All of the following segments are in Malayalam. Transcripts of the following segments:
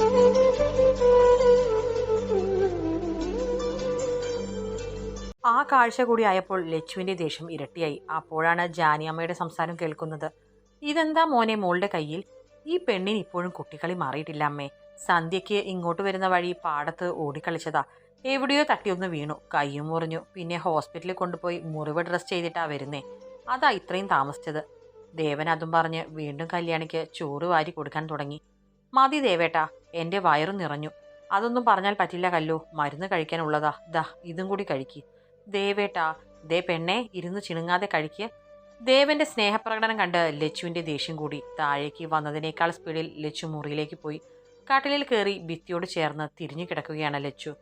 ആ കാഴ്ച കൂടി ആയപ്പോൾ ലച്ചുവിന്റെ ദേഷ്യം ഇരട്ടിയായി. അപ്പോഴാണ് ജാനിയമ്മയുടെ സംസാരം കേൾക്കുന്നത്. ഇതെന്താ മോനെ മോളുടെ കയ്യിൽ? ഈ പെണ്ണിന് ഇപ്പോഴും കുട്ടിക്കളി മാറിയിട്ടില്ല അമ്മേ. സന്ധ്യയ്ക്ക് ഇങ്ങോട്ട് വരുന്ന വഴി പാടത്ത് ഓടിക്കളിച്ചതാ. എവിടെയോ തട്ടിയൊന്ന് വീണു. കയ്യും മുറിഞ്ഞു. പിന്നെ ഹോസ്പിറ്റലിൽ കൊണ്ടുപോയി മുറിവ് ഡ്രസ് ചെയ്തിട്ടാ വരുന്നേ. അതാ ഇത്രയും താമസിച്ചത്. ദേവൻ അതും പറഞ്ഞ് വീണ്ടും കല്യാണിക്ക് ചോറ് വാരി കൊടുക്കാൻ തുടങ്ങി. മതി ദേവേട്ടാ. എന്റെ വയറു നിറഞ്ഞു. അതൊന്നും പറഞ്ഞാൽ പറ്റില്ല കല്ലു. മരുന്ന് കഴിക്കാനുള്ളതാ. ദാ ഇതും കൂടി കഴിക്ക്. ദേവേട്ടാ ദേ പെണ്ണെ ഇരുന്ന് ചിണുങ്ങാതെ കഴിക്ക്. ദേവന്റെ സ്നേഹപ്രകടനം കണ്ട് ലച്ചുവിന്റെ ദേഷ്യം കൂടി. താഴേക്ക് വന്നതിനേക്കാൾ സ്പീഡിൽ ലച്ചു മുറിയിലേക്ക് പോയി. കട്ടിലിൽ കയറി ഭിത്തിയോട് ചേർന്ന് തിരിഞ്ഞു കിടക്കുകയാണ് ലച്ചു.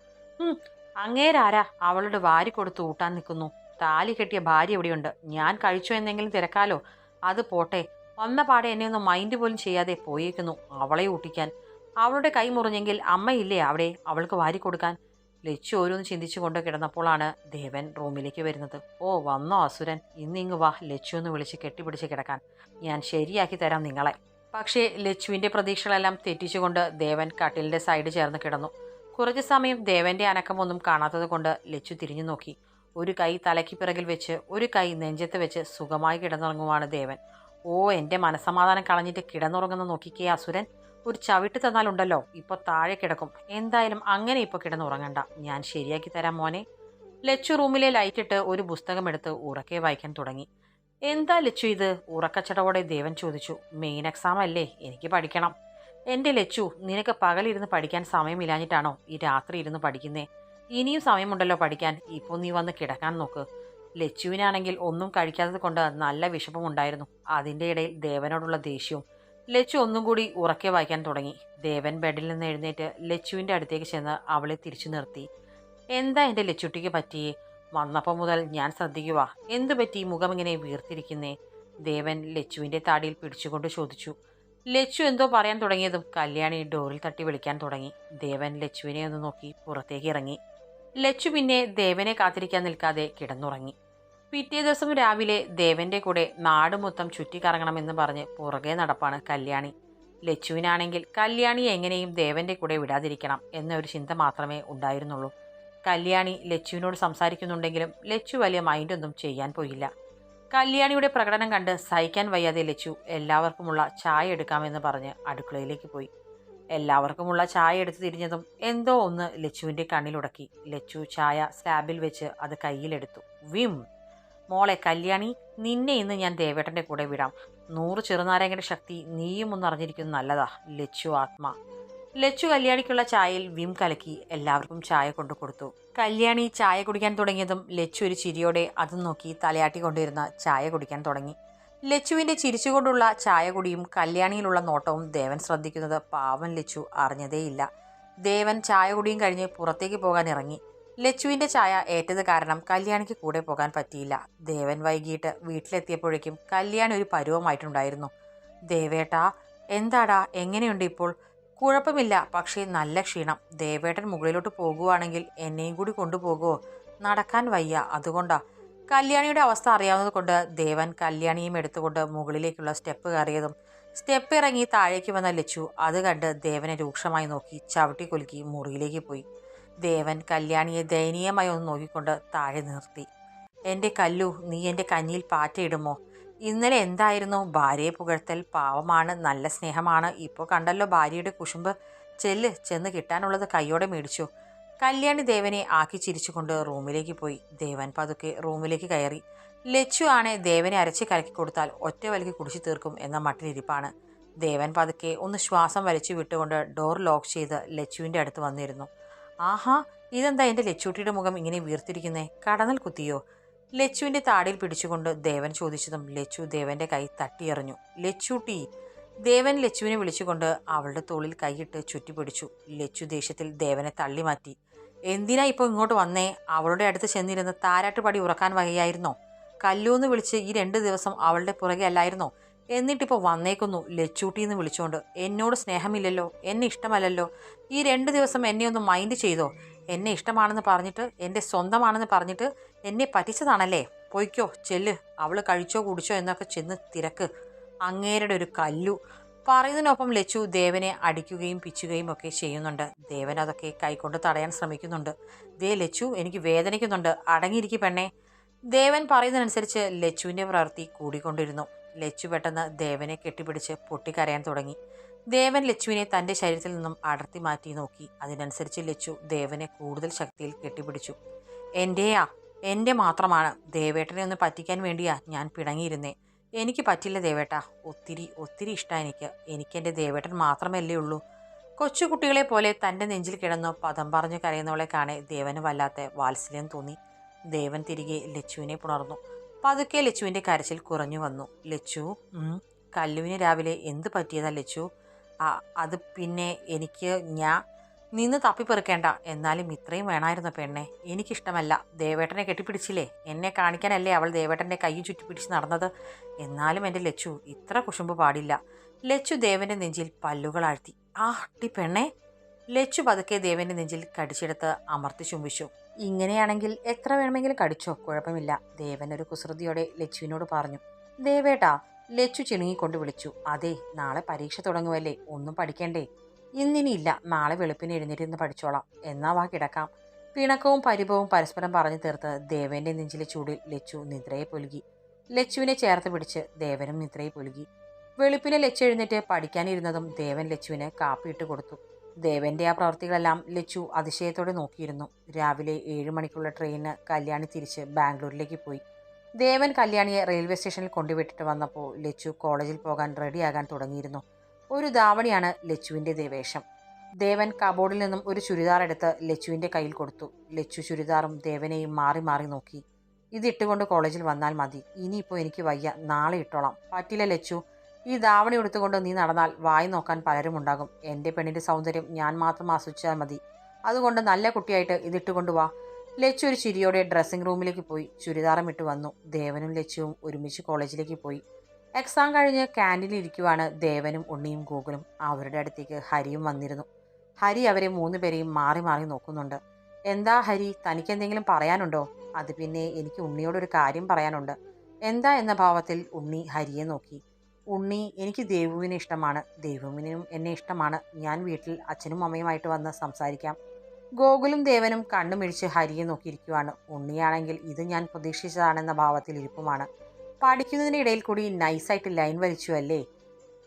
അങ്ങേരാരാ? അവളുടെ വാരി കൊടുത്ത് ഊട്ടാൻ നിൽക്കുന്നു. താലി കെട്ടിയ ഭാര്യ എവിടെയുണ്ട് ഞാൻ കഴിച്ചോ എന്നെങ്കിലും തിരക്കാലോ. അത് പോട്ടെ. വന്ന പാടെ എന്നെ ഒന്നും മൈൻഡ് പോലും ചെയ്യാതെ പോയേക്കുന്നു അവളെ ഊട്ടിക്കാൻ. അവളുടെ കൈ മുറിഞ്ഞെങ്കിൽ അമ്മയില്ലേ അവിടെ അവൾക്ക് വാരി കൊടുക്കാൻ? ലച്ചു ഓരോന്ന് ചിന്തിച്ചു ചിന്തിച്ചുകൊണ്ട് കിടന്നപ്പോഴാണ് ദേവൻ റൂമിലേക്ക് വരുന്നത്. ഓ വന്നോ അസുരൻ. ഇന്നിങ് വാ ലച്ചു എന്ന് വിളിച്ച് കെട്ടിപ്പിടിച്ച് കിടക്കാൻ. ഞാൻ ശരിയാക്കി തരാം നിങ്ങളെ. പക്ഷേ ലച്ചുവിന്റെ പ്രതീക്ഷകളെല്ലാം തെറ്റിച്ചുകൊണ്ട് ദേവൻ കട്ടിലിന്റെ സൈഡ് ചേർന്ന് കിടന്നു. കുറച്ച് സമയം ദേവന്റെ അനക്കമൊന്നും കാണാത്തത് കൊണ്ട് ലച്ചു തിരിഞ്ഞു നോക്കി. ഒരു കൈ തലയ്ക്ക് പിറകിൽ വെച്ച് ഒരു കൈ നെഞ്ചത്ത് വെച്ച് സുഖമായി കിടന്നുറങ്ങുവാണ് ദേവൻ. ഓ എന്റെ മനസമാധാനം കളഞ്ഞിട്ട് കിടന്നുറങ്ങുന്ന നോക്കിക്കേ അസുരൻ. ഒരു ചവിട്ട് തന്നാലുണ്ടല്ലോ ഇപ്പൊ താഴെ കിടക്കും. എന്തായാലും അങ്ങനെ ഇപ്പൊ കിടന്നുറങ്ങണ്ട. ഞാൻ ശരിയാക്കി തരാം മോനെ. ലച്ചു റൂമിലെ ലൈറ്റിട്ട് ഒരു പുസ്തകം എടുത്ത് ഉറക്കെ വായിക്കാൻ തുടങ്ങി. എന്താ ലച്ചു ഇത്? ഉറക്കച്ചടവോടെ ദേവൻ ചോദിച്ചു. മെയിൻ എക്സാം അല്ലേ? എനിക്ക് പഠിക്കണം. എന്റെ ലച്ചു നിനക്ക് പകലിരുന്ന് പഠിക്കാൻ സമയമില്ലാഞ്ഞിട്ടാണോ ഈ രാത്രി ഇരുന്ന് പഠിക്കുന്നേ? ഇനിയും സമയമുണ്ടല്ലോ പഠിക്കാൻ. ഇപ്പോൾ നീ വന്ന് കിടക്കാൻ നോക്ക്. ലച്ചുവിനാണെങ്കിൽ ഒന്നും കഴിക്കാത്തത് കൊണ്ട് നല്ല വിഷമമുണ്ടായിരുന്നു അതിന്റെ ഇടയിൽ ദേവനോടുള്ള ദേഷ്യവും ലച്ചു ഒന്നും കൂടി ഉറക്കെ വായിക്കാൻ തുടങ്ങി. ദേവൻ ബെഡിൽ നിന്ന് എഴുന്നേറ്റ് ലച്ചുവിന്റെ അടുത്തേക്ക് ചെന്ന് അവളെ തിരിച്ചു നിർത്തി. എന്താ എന്റെ ലച്ചുട്ടിക്ക് പറ്റിയേ? വന്നപ്പോൾ മുതൽ ഞാൻ ശ്രദ്ധിക്കുക എന്തു പറ്റി? മുഖം ഇങ്ങനെ വീർത്തിരിക്കുന്നേ? ദേവൻ ലച്ചുവിന്റെ താടിയിൽ പിടിച്ചുകൊണ്ട് ചോദിച്ചു. ലച്ചു എന്തോ പറയാൻ തുടങ്ങിയതും കല്യാണി ഡോറിൽ തട്ടി വിളിക്കാൻ തുടങ്ങി. ദേവൻ ലച്ചുവിനെ ഒന്ന് നോക്കി പുറത്തേക്ക് ഇറങ്ങി. ലച്ചു പിന്നെ ദേവനെ കാത്തിരിക്കാൻ നിൽക്കാതെ കിടന്നുറങ്ങി. പിറ്റേ ദിവസം രാവിലെ ദേവന്റെ കൂടെ നാട് മൊത്തം ചുറ്റിക്കറങ്ങണമെന്ന് പറഞ്ഞ് പുറകെ നടപ്പാണ് കല്യാണി. ലച്ചുവിനാണെങ്കിൽ കല്യാണി എങ്ങനെയും ദേവന്റെ കൂടെ വിടാതിരിക്കണം എന്നൊരു ചിന്ത മാത്രമേ ഉണ്ടായിരുന്നുള്ളൂ. കല്യാണി ലച്ചുവിനോട് സംസാരിക്കുന്നുണ്ടെങ്കിലും ലച്ചു വലിയ മൈൻഡൊന്നും ചെയ്യാൻ പോയില്ല. കല്യാണിയുടെ പ്രകടനം കണ്ട് സഹിക്കാൻ വയ്യാതെ ലച്ചു എല്ലാവർക്കുമുള്ള ചായ എടുക്കാമെന്ന് പറഞ്ഞ് അടുക്കളയിലേക്ക് പോയി. എല്ലാവർക്കുമുള്ള ചായ എടുത്ത് തിരിഞ്ഞതും എന്തോ ഒന്ന് ലച്ചുവിന്റെ കണ്ണിലുടക്കി. ലച്ചു ചായ സ്ലാബിൽ വെച്ച് അത് കയ്യിലെടുത്തു. വിം! മോളെ കല്യാണി നിന്നെ ഇന്ന് ഞാൻ ദേവേട്ടന്റെ കൂടെ വിടാം. നൂറ് ചെറുനാരങ്ങയുടെ ശക്തി നീയും ഒന്ന് അറിഞ്ഞിരിക്കുന്നത് നല്ലതാ ലച്ചു ആത്മ. ലച്ചു കല്യാണിക്കുള്ള ചായയിൽ വിം കലക്കി എല്ലാവർക്കും ചായ കൊണ്ടു കൊടുത്തു. കല്യാണി ചായ കുടിക്കാൻ തുടങ്ങിയതും ലച്ചു ഒരു ചിരിയോടെ അതും നോക്കി തലയാട്ടി കൊണ്ടിരുന്ന ചായ കുടിക്കാൻ തുടങ്ങി. ലച്ചുവിന്റെ ചിരിച്ചുകൊണ്ടുള്ള ചായ കുടിയും കല്യാണിയിലുള്ള നോട്ടവും ദേവൻ ശ്രദ്ധിക്കുന്നത് പാവൻ ലച്ചു അറിഞ്ഞതേയില്ല. ദേവൻ ചായ കുടിയും കഴിഞ്ഞ് പുറത്തേക്ക് പോകാൻ ഇറങ്ങി. ലച്ചുവിന്റെ ചായ ഏറ്റത് കാരണം കല്യാണിക്ക് കൂടെ പോകാൻ പറ്റിയില്ല. ദേവൻ വൈകിട്ട് വീട്ടിലെത്തിയപ്പോഴേക്കും കല്യാണി ഒരു പരുവമായിട്ടുണ്ടായിരുന്നു. ദേവേട്ടാ എന്താടാ എങ്ങനെയുണ്ട് ഇപ്പോൾ? കുഴപ്പമില്ല പക്ഷേ നല്ല ക്ഷീണം. ദേവേട്ടൻ മുകളിലോട്ട് പോകുവാണെങ്കിൽ എന്നെയും കൂടി കൊണ്ടുപോകുമോ നടക്കാൻ വയ്യ അതുകൊണ്ടാ. കല്യാണിയുടെ അവസ്ഥ അറിയാവുന്നത് കൊണ്ട് ദേവൻ കല്യാണിയും എടുത്തുകൊണ്ട് മുകളിലേക്കുള്ള സ്റ്റെപ്പ് കയറിയതും സ്റ്റെപ്പ് ഇറങ്ങി താഴേക്ക് വന്ന ലച്ചു അത് കണ്ട് ദേവനെ രൂക്ഷമായി നോക്കി ചവിട്ടി കൊലുക്കി മുറിയിലേക്ക് പോയി. ദേവൻ കല്യാണിയെ ദയനീയമായി ഒന്ന് നോക്കിക്കൊണ്ട് താഴെ നിർത്തി. എന്റെ കല്ലു നീ എന്റെ കഞ്ഞിയിൽ പാറ്റയിടുമോ? ഇന്നലെ എന്തായിരുന്നു? ഭാര്യയെ പുകഴ്ത്തൽ പാവമാണ് നല്ല സ്നേഹമാണ്. ഇപ്പോൾ കണ്ടല്ലോ ഭാര്യയുടെ കുശുമ്പ്. ചെല്ല് ചെന്ന് കിട്ടാനുള്ളത് കൈയോടെ മേടിച്ചു. കല്യാണി ദേവനെ ആക്കി ചിരിച്ചുകൊണ്ട് റൂമിലേക്ക് പോയി. ദേവൻ പതുക്കെ റൂമിലേക്ക് കയറി. ലച്ചു ആണെ ദേവനെ അരച്ച് കലക്കി കൊടുത്താൽ ഒറ്റ വലിക്ക് കുടിച്ചു തീർക്കും എന്ന മട്ടിലിരിപ്പാണ്. ദേവൻ പതുക്കെ ഒന്ന് ശ്വാസം വലിച്ചു വിട്ടുകൊണ്ട് ഡോർ ലോക്ക് ചെയ്ത് ലച്ചുവിന്റെ അടുത്ത് വന്നിരുന്നു. ആഹാ ഇതെന്താ എന്റെ ലച്ചുട്ടിയുടെ മുഖം ഇങ്ങനെ വീർത്തിരിക്കുന്നേ? കടന്നൽ കുത്തിയോ? ലച്ചുവിന്റെ താടിയിൽ പിടിച്ചുകൊണ്ട് ദേവൻ ചോദിച്ചതും ലച്ചു ദേവന്റെ കൈ തട്ടിയെറിഞ്ഞു. ലച്ചുട്ടി ദേവൻ ലച്ചുവിനെ വിളിച്ചുകൊണ്ട് അവളുടെ തോളിൽ കൈയിട്ട് ചുറ്റിപ്പിടിച്ചു. ലച്ചു ദേഷ്യത്തിൽ ദേവനെ തള്ളി മാറ്റി എന്തിനാ ഇപ്പോൾ ഇങ്ങോട്ട് വന്നേ? അവളുടെ അടുത്ത് ചെന്നിരുന്ന് താരാട്ടുപടി ഉറക്കാൻ വകയായിരുന്നോ? കല്ലൂന്ന് വിളിച്ച് ഈ രണ്ട് ദിവസം അവളുടെ പുറകെ അല്ലായിരുന്നോ? എന്നിട്ടിപ്പോൾ വന്നേക്കുന്നു ലച്ചൂട്ടി എന്ന് വിളിച്ചുകൊണ്ട് എന്നോട് സ്നേഹമില്ലല്ലോ എന്നെ ഇഷ്ടമല്ലല്ലോ. ഈ രണ്ട് ദിവസം എന്നെ ഒന്ന് മൈൻഡ് ചെയ്തോ? എന്നെ ഇഷ്ടമാണെന്ന് പറഞ്ഞിട്ട് എന്റെ സ്വന്തമാണെന്ന് പറഞ്ഞിട്ട് എന്നെ പറ്റിച്ചതാണല്ലേ? പൊയ്ക്കോ ചെല്ല്. അവൾ കഴിച്ചോ കുടിച്ചോ എന്നൊക്കെ ചെന്ന് തിരക്ക്. അങ്ങേരുടെ ഒരു കല്ലു. പറയുന്നതിനൊപ്പം ലച്ചു ദേവനെ അടിക്കുകയും പിച്ചുകയും ഒക്കെ ചെയ്യുന്നുണ്ട്. ദേവൻ അതൊക്കെ കൈകൊണ്ട് തടയാൻ ശ്രമിക്കുന്നുണ്ട്. ദേ ലച്ചു എനിക്ക് വേദനിക്കുന്നുണ്ട്. അടങ്ങിയിരിക്കും പെണ്ണേ. ദേവൻ പറയുന്നതനുസരിച്ച് ലച്ചുവിന്റെ പ്രവൃത്തി കൂടിക്കൊണ്ടിരുന്നു. ലച്ചു പെട്ടെന്ന് ദേവനെ കെട്ടിപ്പിടിച്ച് പൊട്ടിക്കരയാൻ തുടങ്ങി. ദേവൻ ലച്ചുവിനെ തന്റെ ശരീരത്തിൽ നിന്നും അടർത്തി മാറ്റി നോക്കി. അതിനനുസരിച്ച് ലച്ചു ദേവനെ കൂടുതൽ ശക്തിയിൽ കെട്ടിപ്പിടിച്ചു. എന്റെയാ എന്റെ മാത്രമാണ്. ദേവേട്ടനെ ഒന്ന് പറ്റിക്കാൻ വേണ്ടിയാ ഞാൻ പിണങ്ങിയിരുന്നേ. എനിക്ക് പറ്റില്ല ദേവേട്ട. ഒത്തിരി ഒത്തിരി ഇഷ്ടമാണ് എനിക്ക്. എനിക്കെന്റെ ദേവേട്ടൻ മാത്രമല്ലേ ഉള്ളൂ. കൊച്ചുകുട്ടികളെ പോലെ തന്റെ നെഞ്ചിൽ കിടന്ന് പദം പറഞ്ഞു കരയുന്നവളെ കാണേ ദേവന് വല്ലാത്ത വാത്സല്യം തോന്നി. ദേവൻ തിരികെ ലച്ചുവിനെ പുണർന്നു. പതുക്കെ ലച്ചുവിന്റെ കരച്ചിൽ കുറഞ്ഞു വന്നു. ലച്ചു കല്ലുവിന് രാവിലെ എന്ത് പറ്റിയതാ ലച്ചു? അത് പിന്നെ എനിക്ക് ഞാൻ നിന്ന് തപ്പിപ്പെറുക്കേണ്ട. എന്നാലും ഇത്രയും വേണമായിരുന്നു പെണ്ണെ. എനിക്കിഷ്ടമല്ല. ദേവേട്ടനെ കെട്ടിപ്പിടിച്ചില്ലേ? എന്നെ കാണിക്കാനല്ലേ അവൾ ദേവേട്ടന്റെ കൈ ചുറ്റിപ്പിടിച്ച് നടന്നത്? എന്നാലും എന്റെ ലച്ചു ഇത്ര കുശുമ്പ് പാടില്ല. ലച്ചു ദേവന്റെ നെഞ്ചിൽ പല്ലുകൾ ആഴ്ത്തി. ആ ടി പെണ്ണെ. ലച്ചു പതുക്കെ ദേവന്റെ നെഞ്ചിൽ കടിച്ചെടുത്ത് അമർത്തി ചുംബിച്ചു. ഇങ്ങനെയാണെങ്കിൽ എത്ര വേണമെങ്കിലും കടിച്ചോ? കുഴപ്പമില്ല. ദേവൻ ഒരു കുസൃതിയോടെ ലച്ചുവിനോട് പറഞ്ഞു. ദേവേട്ടാ ലച്ചു ചിണുങ്ങിക്കൊണ്ട് വിളിച്ചു. അതെ നാളെ പരീക്ഷ തുടങ്ങുമല്ലേ ഒന്നും പഠിക്കണ്ടേ? ഇന്നിനിയില്ല. നാളെ വെളുപ്പിന് എഴുന്നേറ്റിരുന്ന് പഠിച്ചോളാം. എന്നാ വാ കിടക്കാം. പിണക്കവും പരിഭവും പരസ്പരം പറഞ്ഞു തീർത്ത് ദേവന്റെ നെഞ്ചിലെ ചൂടിൽ ലച്ചു നിദ്രയെ പൊലുകി. ലച്ചുവിനെ ചേർത്ത് പിടിച്ച് ദേവനും നിദ്രയെ പൊലുകി. വെളുപ്പിനെ ലച്ചു എഴുന്നേറ്റ് പഠിക്കാനിരുന്നതും ദേവൻ ലച്ചുവിന് കാപ്പിയിട്ട് കൊടുത്തു. ദേവന്റെ ആ പ്രവൃത്തികളെല്ലാം ലച്ചു അതിശയത്തോടെ നോക്കിയിരുന്നു. രാവിലെ ഏഴ് മണിക്കുള്ള ട്രെയിന് കല്യാണി തിരിച്ച് ബാംഗ്ലൂരിലേക്ക് പോയി. ദേവൻ കല്യാണിയെ റെയിൽവേ സ്റ്റേഷനിൽ കൊണ്ടുവിട്ടിട്ട് വന്നപ്പോൾ ലച്ചു കോളേജിൽ പോകാൻ റെഡിയാകാൻ തുടങ്ങിയിരുന്നു. ഒരു ധാവണിയാണ് ലച്ചുവിന്റെ ദേവേഷം ദേവൻ കബോർഡിൽ നിന്നും ഒരു ചുരിദാർ എടുത്ത് ലച്ചുവിന്റെ കയ്യിൽ കൊടുത്തു. ലച്ചു ചുരിദാറും ദേവനെയും മാറി മാറി നോക്കി. ഇതിട്ടുകൊണ്ട് കോളേജിൽ വന്നാൽ മതി. ഇനിയിപ്പോൾ എനിക്ക് വയ്യ. നാളെ ഇട്ടോളാം. പറ്റില്ല ലച്ചു. ഈ ധാവണി എടുത്തുകൊണ്ട് നീ നടന്നാൽ വായി നോക്കാൻ പലരും ഉണ്ടാകും. എന്റെ പെണ്ണിന്റെ സൗന്ദര്യം ഞാൻ മാത്രം ആസ്വദിച്ചാൽ മതി. അതുകൊണ്ട് നല്ല കുട്ടിയായിട്ട് ഇതിട്ടുകൊണ്ട് വാ. ലച്ചു ഒരു ചിരിയോടെ ഡ്രസ്സിംഗ് റൂമിലേക്ക് പോയി. ചുരിദാറം ഇട്ട് വന്നു. ദേവനും ലച്ചുവും ഒരുമിച്ച് കോളേജിലേക്ക് പോയി. എക്സാം കഴിഞ്ഞ് ക്യാന്റീനിൽ ഇരിക്കുവാണ് ദേവനും ഉണ്ണിയും ഗൂഗിളും അവരുടെ അടുത്തേക്ക് ഹരിയും വന്നിരുന്നു. ഹരി അവരെ മൂന്ന് പേരെയും മാറി മാറി നോക്കുന്നുണ്ട്. എന്താ ഹരി തനിക്ക് എന്തെങ്കിലും പറയാനുണ്ടോ? അത് പിന്നെ എനിക്ക് ഉണ്ണിയോടൊരു കാര്യം പറയാനുണ്ട്. എന്താ എന്ന ഭാവത്തിൽ ഉണ്ണി ഹരിയെ നോക്കി. ഉണ്ണി എനിക്ക് ദേവുവിനെ ഇഷ്ടമാണ്. ദേവുവിനും എന്നെ ഇഷ്ടമാണ്. ഞാൻ വീട്ടിൽ അച്ഛനും അമ്മയുമായിട്ട് വന്ന് സംസാരിക്കാം. ഗോകുലും ദേവനും കണ്ണുമിഴിച്ച് ഹരിയെ നോക്കിയിരിക്കുവാണ്. ഉണ്ണിയാണെങ്കിൽ ഇത് ഞാൻ പ്രതീക്ഷിച്ചതാണെന്ന ഭാവത്തിൽ ഇരിപ്പുമാണ്. പഠിക്കുന്നതിനിടയിൽ കൂടി നൈസായിട്ട് ലൈൻ വലിച്ചു അല്ലേ?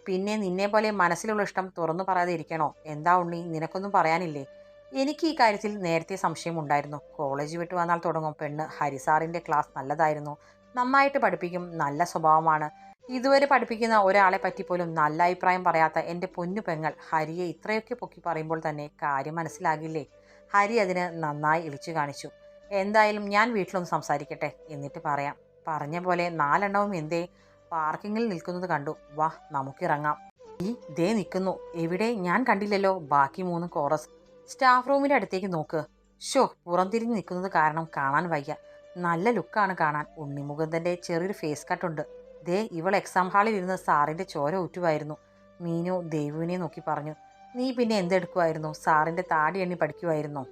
പിന്നെ നിന്നെ പോലെ മനസ്സിലുള്ള ഇഷ്ടം തുറന്നു പറയാതെ ഇരിക്കണോ? എന്താ ഉണ്ണി നിനക്കൊന്നും പറയാനില്ലേ? എനിക്ക് ഈ കാര്യത്തിൽ നേരത്തെ സംശയമുണ്ടായിരുന്നു കോളേജ് വിട്ട് വന്നാൽ തുടങ്ങും. പെണ്ണ് ഹരിസാറിന്റെ ക്ലാസ് നല്ലതായിരുന്നു. നന്നായിട്ട് പഠിപ്പിക്കും. നല്ല സ്വഭാവമാണ്. ഇതുവരെ പഠിപ്പിക്കുന്ന ഒരാളെ പറ്റി പോലും നല്ല അഭിപ്രായം പറയാത്ത എന്റെ പൊന്നു പെങ്ങൾ ഹരിയെ ഇത്രയൊക്കെ പൊക്കി പറയുമ്പോൾ തന്നെ കാര്യം മനസ്സിലാകില്ലേ? ഹരി അതിന് നന്നായി ഇളിച്ചു കാണിച്ചു. എന്തായാലും ഞാൻ വീട്ടിലൊന്ന് സംസാരിക്കട്ടെ എന്നിട്ട് പറയാം. പറഞ്ഞ പോലെ നാലെണ്ണവും എന്തേ? പാർക്കിങ്ങിൽ നിൽക്കുന്നത് കണ്ടു. വാ നമുക്കിറങ്ങാം. ഈ ദേ നിൽക്കുന്നു. എവിടെ? ഞാൻ കണ്ടില്ലല്ലോ. ബാക്കി മൂന്ന് കോറസ്. സ്റ്റാഫ് റൂമിന്റെ അടുത്തേക്ക് നോക്ക്. ഷോ പുറംതിരിഞ്ഞ് നിൽക്കുന്നത് കാരണം കാണാൻ വയ്യ. നല്ല ലുക്കാണ് കാണാൻ. ഉണ്ണിമുകുന്ദന്റെ ചെറിയൊരു ഫേസ് കട്ടുണ്ട്. ദേ ഇവൾ എക്സാം ഹാളിൽ ഇരുന്ന് സാറിന്റെ ചോര ഊറ്റുമായിരുന്നു മീനു ദേവുവിനെ നോക്കി പറഞ്ഞു നീ പിന്നെ എന്തെടുക്കുമായിരുന്നു സാറിന്റെ താടി എണ്ണി പഠിക്കുമായിരുന്നോ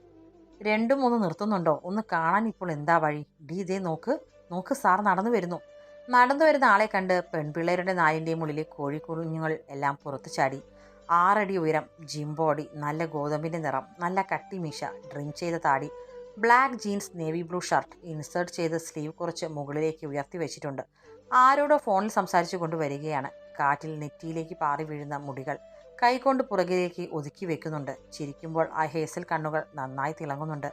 രണ്ടും ഒന്ന് നിർത്തുന്നുണ്ടോ? ഒന്ന് കാണാൻ ഇപ്പോൾ എന്താ വഴി? ഡി ഇതേ നോക്ക് നോക്ക് സാർ നടന്നു വരുന്നു. നടന്നു വരുന്ന ആളെ കണ്ട് പെൺപിള്ളേരുടെ നാലിന്റെയും ഉള്ളിലെ കോഴിക്കുഞ്ഞുങ്ങൾ എല്ലാം പുറത്തു ചാടി. ആറടി ഉയരം ജിം ബോഡി നല്ല ഗോതമ്പിന്റെ നിറം നല്ല കട്ടി മീശ ഡ്രിം ചെയ്ത താടി black jeans navy blue shirt insert ചെയ്ത് സ്ലീവ് കുറച്ച് മുകളിലേക്ക് ഉയർത്തി വെച്ചിട്ടുണ്ട്. ആരോടോ ഫോണിൽ സംസാരിച്ചു കൊണ്ടുവരികയാണ് കാറ്റിൽ നെറ്റിയിലേക്ക് പാറി വീഴുന്ന മുടികൾ കൈകൊണ്ട് പുറകിലേക്ക് ഒതുക്കി വെക്കുന്നുണ്ട്. ചിരിക്കുമ്പോൾ ആ ഹേസൽ കണ്ണുകൾ നന്നായി തിളങ്ങുന്നുണ്ട്.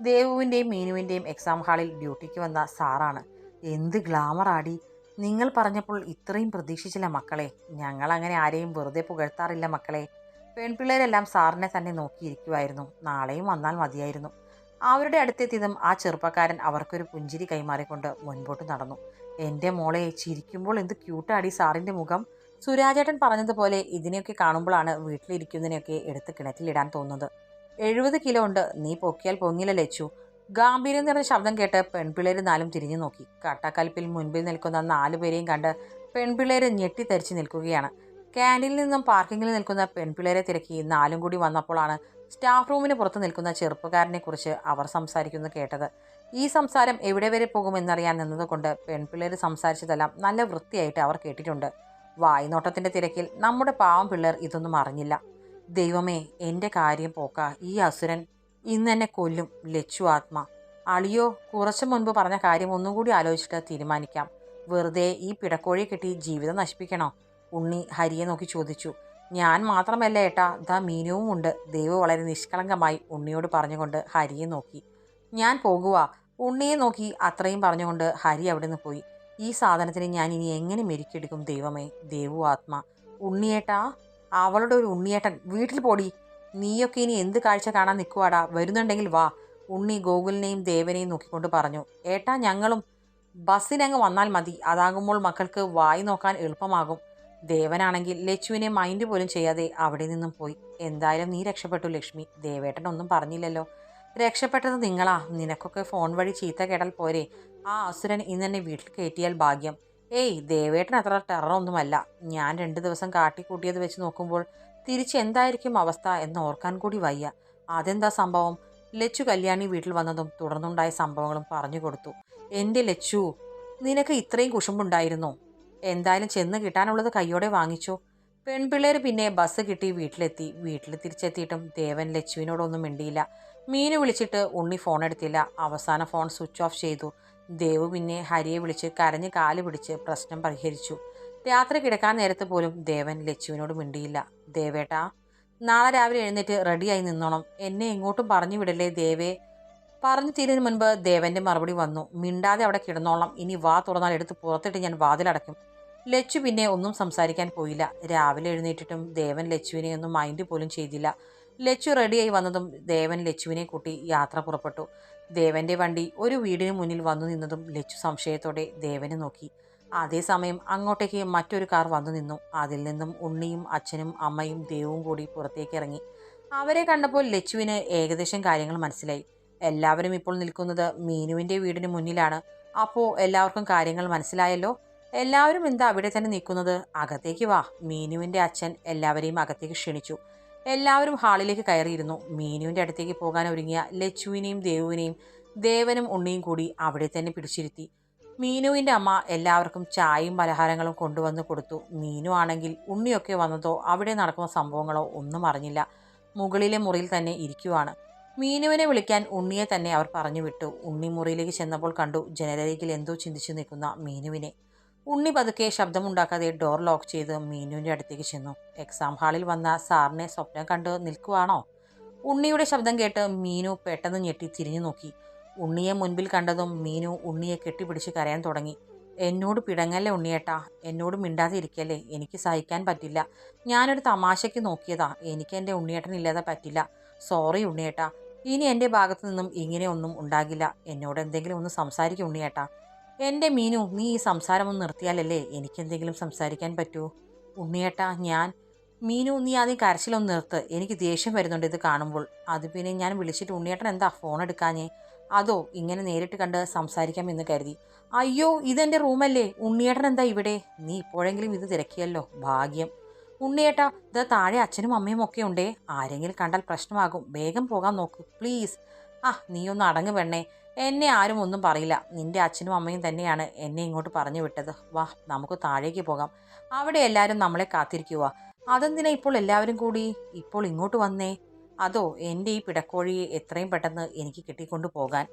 ദേവുവിന്റെയും മീനുവിന്റെയും എക്സാം ഹാളിൽ ഡ്യൂട്ടിക്ക് വന്ന സാറാണ്. എന്ത് ഗ്ലാമർ ആടി. നിങ്ങൾ പറഞ്ഞപ്പോൾ ഇത്രയും പ്രതീക്ഷിച്ചില്ല മക്കളെ. ഞങ്ങൾ അങ്ങനെ ആരെയും വെറുതെ പുകഴ്ത്താറില്ല മക്കളെ. പെൺപിള്ളേരെല്ലാം സാറിനെ തന്നെ നോക്കിയിരിക്കുമായിരുന്നു നാളെയും വന്നാൽ മതിയായിരുന്നു. അവരുടെ അടുത്തെത്തിയതും ആ ചെറുപ്പക്കാരൻ അവർക്കൊരു പുഞ്ചിരി കൈമാറിക്കൊണ്ട് മുൻപോട്ട് നടന്നു. എന്റെ മോളെ ചിരിക്കുമ്പോൾ എന്ത് ക്യൂട്ടാടി സാറിന്റെ മുഖം. സുരാജേട്ടൻ പറഞ്ഞതുപോലെ ഇതിനെയൊക്കെ കാണുമ്പോഴാണ് വീട്ടിലിരിക്കുന്നതിനെയൊക്കെ എടുത്ത് കിണറ്റിലിടാൻ തോന്നുന്നത്. എഴുപത് കിലോ ഉണ്ട്. നീ പൊക്കിയാൽ പൊങ്ങില ലച്ചു. ഗാംഭീര്യം നിറഞ്ഞ ശബ്ദം കേട്ട് പെൺപിള്ളേർ നാലും തിരിഞ്ഞു നോക്കി. കട്ടക്കൽപ്പിൽ മുൻപിൽ നിൽക്കുന്ന നാലു പേരെയും കണ്ട് പെൺപിള്ളേർ ഞെട്ടിത്തരിച്ച് നിൽക്കുകയാണ്. ക്യാന്റീനിൽ നിന്നും പാർക്കിങ്ങിൽ നിൽക്കുന്ന പെൺപിള്ളേരെ തിരക്കി നാലും കൂടി വന്നപ്പോഴാണ് സ്റ്റാഫ് റൂമിന് പുറത്ത് നിൽക്കുന്ന ചെറുപ്പക്കാരനെക്കുറിച്ച് അവർ സംസാരിക്കുന്നത് കേട്ടത്. ഈ സംസാരം എവിടെ വരെ പോകുമെന്നറിയാൻ നിന്നതുകൊണ്ട് പെൺപിള്ളേർ സംസാരിച്ചതെല്ലാം നല്ല വൃത്തിയായിട്ട് അവർ കേട്ടിട്ടുണ്ട്. വായ്നോട്ടത്തിന്റെ തിരക്കിൽ നമ്മുടെ പാവം പിള്ളേർ ഇതൊന്നും അറിഞ്ഞില്ല. ദൈവമേ എന്റെ കാര്യം പോക്ക. ഈ അസുരൻ ഇന്ന് എന്നെ കൊല്ലും ലച്ചു ആത്മ. അളിയോ കുറച്ചു മുൻപ് പറഞ്ഞ കാര്യം ഒന്നുകൂടി ആലോചിച്ചിട്ട് തീരുമാനിക്കാം. വെറുതെ ഈ പിടക്കോഴിയെ കെട്ടി ജീവിതം നശിപ്പിക്കണോ? ഉണ്ണി ഹരിയെ നോക്കി ചോദിച്ചു. ഞാൻ മാത്രമല്ല ഏട്ടാ ദാ മീനുവും ഉണ്ട്. ദൈവം വളരെ നിഷ്കളങ്കമായി ഉണ്ണിയോട് പറഞ്ഞുകൊണ്ട് ഹരിയെ നോക്കി. ഞാൻ പോകുക ഉണ്ണിയെ നോക്കി അത്രയും പറഞ്ഞുകൊണ്ട് ഹരി അവിടെ നിന്ന് പോയി. ഈ സാധനത്തിന് ഞാൻ ഇനി എങ്ങനെ മെരുക്കിയെടുക്കും ദൈവമേ? ദേവു ആത്മ. ഉണ്ണിയേട്ടാ അവളുടെ ഒരു ഉണ്ണിയേട്ടൻ വീട്ടിൽ പോടി. നീയൊക്കെ ഇനി എന്ത് കാഴ്ച കാണാൻ നിൽക്കുവാടാ വരുന്നുണ്ടെങ്കിൽ വാ. ഉണ്ണി ഗോകുലിനെയും ദേവനെയും നോക്കിക്കൊണ്ട് പറഞ്ഞു. ഏട്ടാ ഞങ്ങളും ബസ്സിനങ്ങ് വന്നാൽ മതി. അതാകുമ്പോൾ മക്കൾക്ക് വായി നോക്കാൻ എളുപ്പമാകും. ദേവനാണെങ്കിൽ ലച്ചുവിനെ മൈൻഡ് പോലും ചെയ്യാതെ അവിടെ നിന്നും പോയി. എന്തായാലും നീ രക്ഷപ്പെട്ടു ലക്ഷ്മി. ദേവേട്ടൻ ഒന്നും പറഞ്ഞില്ലല്ലോ. രക്ഷപ്പെട്ടത് നിങ്ങളാ. നിനക്കൊക്കെ ഫോൺ വഴി ചീത്ത കേട്ടാൽ പോരെ. ആ അസുരൻ ഇന്നെന്നെ വീട്ടിൽ കയറ്റിയാൽ ഭാഗ്യം. ഏയ് ദേവേട്ടൻ അത്ര ടെററൊന്നുമല്ല ഞാൻ രണ്ട് ദിവസം കാട്ടിക്കൂട്ടിയത് വെച്ച് നോക്കുമ്പോൾ തിരിച്ച് എന്തായിരിക്കും അവസ്ഥ എന്ന് ഓർക്കാൻ കൂടി വയ്യ. അതെന്താ സംഭവം? ലച്ചു കല്യാണി വീട്ടിൽ വന്നതും തുടർന്നുണ്ടായ സംഭവങ്ങളും പറഞ്ഞു കൊടുത്തു. എന്റെ ലച്ചു നിനക്ക് ഇത്രയും കുശുമ്പുണ്ടായിരുന്നോ? എന്തായാലും ചെന്ന് കിട്ടാനുള്ളത് കയ്യോടെ വാങ്ങിച്ചു. പെൺപിള്ളേർ പിന്നെ ബസ് കിട്ടി വീട്ടിലെത്തി. വീട്ടിൽ തിരിച്ചെത്തിയിട്ടും ദേവൻ ലച്ചുവിനോടൊന്നും മിണ്ടിയില്ല. മീനു വിളിച്ചിട്ട് ഉണ്ണി ഫോൺ എടുത്തില്ല. അവസാന ഫോൺ സ്വിച്ച് ഓഫ് ചെയ്തു. ദേവു പിന്നെ ഹരിയെ വിളിച്ച് കരഞ്ഞ് കാൽ പിടിച്ച് പ്രശ്നം പരിഹരിച്ചു. രാത്രി കിടക്കാൻ നേരത്ത് പോലും ദേവൻ ലച്ചുവിനോട് മിണ്ടിയില്ല. ദേവേട്ടാ നാളെ രാവിലെ എഴുന്നേറ്റ് റെഡിയായി നിന്നോണം. എന്നെ എങ്ങോട്ടും പറഞ്ഞു വിടല്ലേ ദേവേ? പറഞ്ഞു തീരുന്നതിന് മുൻപ് ദേവന്റെ മറുപടി വന്നു. മിണ്ടാതെ അവിടെ കിടന്നോളാം. ഇനി വാ തുറന്നാൽ എടുത്ത് പുറത്തിട്ട് ഞാൻ വാതിലടയ്ക്കും. ലച്ചു പിന്നെ ഒന്നും സംസാരിക്കാൻ പോയില്ല. രാവിലെ എഴുന്നേറ്റിട്ടും ദേവൻ ലച്ചുവിനെ ഒന്നും മൈൻഡ് പോലും ചെയ്തില്ല. ലച്ചു റെഡിയായി വന്നതും ദേവൻ ലച്ചുവിനെ കൂട്ടി യാത്ര പുറപ്പെട്ടു. ദേവന്റെ വണ്ടി ഒരു വീടിന് മുന്നിൽ വന്നു നിന്നതും ലച്ചു സംശയത്തോടെ ദേവനെ നോക്കി. അതേസമയം അങ്ങോട്ടേക്ക് മറ്റൊരു കാർ വന്നു നിന്നു. അതിൽ നിന്നും ഉണ്ണിയും അച്ഛനും അമ്മയും ദേവും കൂടി പുറത്തേക്ക് ഇറങ്ങി. അവരെ കണ്ടപ്പോൾ ലച്ചുവിന് ഏകദേശം കാര്യങ്ങൾ മനസ്സിലായി. എല്ലാവരും ഇപ്പോൾ നിൽക്കുന്നത് മീനുവിന്റെ വീടിന് മുന്നിലാണ്. അപ്പോൾ എല്ലാവർക്കും കാര്യങ്ങൾ മനസ്സിലായല്ലോ? എല്ലാവരും എന്താ അവിടെ തന്നെ നിൽക്കുന്നത്? അകത്തേക്ക് വാ. മീനുവിന്റെ അച്ഛൻ എല്ലാവരെയും അകത്തേക്ക് ക്ഷണിച്ചു. എല്ലാവരും ഹാളിലേക്ക് കയറിയിരുന്നു. മീനുവിന്റെ അടുത്തേക്ക് പോകാൻ ഒരുങ്ങിയ ലച്ചുവിനെയും ദേവുവിനെയും ദേവനും ഉണ്ണിയും കൂടി അവിടെ തന്നെ പിടിച്ചിരുത്തി. മീനുവിന്റെ അമ്മ എല്ലാവർക്കും ചായയും പലഹാരങ്ങളും കൊണ്ടുവന്ന് കൊടുത്തു. മീനു ആണെങ്കിൽ ഉണ്ണിയൊക്കെ വന്നതോ അവിടെ നടക്കുന്ന സംഭവങ്ങളോ ഒന്നും അറിഞ്ഞില്ല. മുകളിലെ മുറിയിൽ തന്നെ ഇരിക്കുവാണ്. മീനുവിനെ വിളിക്കാൻ ഉണ്ണിയെ തന്നെ അവർ പറഞ്ഞു വിട്ടു. ഉണ്ണി മുറിയിലേക്ക് ചെന്നപ്പോൾ കണ്ടു ജനലരികിൽ എന്തോ ചിന്തിച്ചു നിൽക്കുന്ന മീനുവിനെ. ഉണ്ണി പതുക്കെ ശബ്ദമുണ്ടാക്കാതെ ഡോർ ലോക്ക് ചെയ്ത് മീനുവിന്റെ അടുത്തേക്ക് ചെന്നു. എക്സാം ഹാളിൽ വന്ന സാറിനെ സ്വപ്നം കണ്ട് നിൽക്കുവാണോ? ഉണ്ണിയുടെ ശബ്ദം കേട്ട് മീനു പെട്ടെന്ന് ഞെട്ടി തിരിഞ്ഞു നോക്കി. ഉണ്ണിയെ മുൻപിൽ കണ്ടതും മീനു ഉണ്ണിയെ കെട്ടിപ്പിടിച്ച് കരയാൻ തുടങ്ങി. എന്നോട് പിടങ്ങല്ലേ ഉണ്ണിയേട്ടാ? എന്നോട് മിണ്ടാതെ ഇരിക്കല്ലേ? എനിക്ക് സഹിക്കാൻ പറ്റില്ല. ഞാനൊരു തമാശയ്ക്ക് നോക്കിയതാ. എനിക്ക് എന്റെ ഉണ്ണിയേട്ടനില്ലാതെ പറ്റില്ല. സോറി ഉണ്ണിയേട്ടാ. ഇനി എന്റെ ഭാഗത്തു നിന്നും ഇങ്ങനെയൊന്നും ഉണ്ടാകില്ല. എന്നോട് എന്തെങ്കിലും ഒന്ന് സംസാരിക്കും ഉണ്ണിയേട്ടാ. എന്റെ മീനു നീ ഈ സംസാരം ഒന്ന് നിർത്തിയാലല്ലേ എനിക്കെന്തെങ്കിലും സംസാരിക്കാൻ പറ്റൂ? ഉണ്ണിയേട്ടാ ഞാൻ മീനു നീ ആദ്യം കരച്ചിലൊന്ന് നിർത്ത്. എനിക്ക് ദേഷ്യം വരുന്നുണ്ട് ഇത് കാണുമ്പോൾ. അത് പിന്നെ ഞാൻ വിളിച്ചിട്ട് ഉണ്ണിയേട്ടൻ എന്താ ഫോൺ എടുക്കാഞ്ഞേ? അതോ ഇങ്ങനെ നേരിട്ട് കണ്ട് സംസാരിക്കാം എന്ന് കരുതി. അയ്യോ ഇതെന്റെ റൂമല്ലേ ഉണ്ണിയേട്ടൻ എന്താ ഇവിടെ? നീ ഇപ്പോഴെങ്കിലും ഇത് തിരക്കിയല്ലോ. ഭാഗ്യം. ഉണ്ണിയേട്ടാ ഇത് താഴെ അച്ഛനും അമ്മയും ഒക്കെ ഉണ്ടേ. ആരെങ്കിലും കണ്ടാൽ പ്രശ്നമാകും. വേഗം പോകാൻ നോക്ക് പ്ലീസ് ആ നീ ഒന്ന് അടങ്ങ് പെണ്ണേ. എന്നെ ആരും ഒന്നും പറയില്ല. നിന്റെ അച്ഛനും അമ്മയും തന്നെയാണ് എന്നെ ഇങ്ങോട്ട് പറഞ്ഞു വിട്ടത്. വാ നമുക്ക് താഴേക്ക് പോകാം. അവിടെ എല്ലാവരും നമ്മളെ കാത്തിരിക്കുക അതെന്തിനാ ഇപ്പോൾ എല്ലാവരും കൂടി? ഇപ്പോൾ ഇങ്ങോട്ട് വന്നേ. അതോ എന്റെ ഈ പിടക്കോഴിയെ എത്രയും പെട്ടെന്ന് എനിക്ക് കിട്ടിക്കൊണ്ട് പോകാൻ?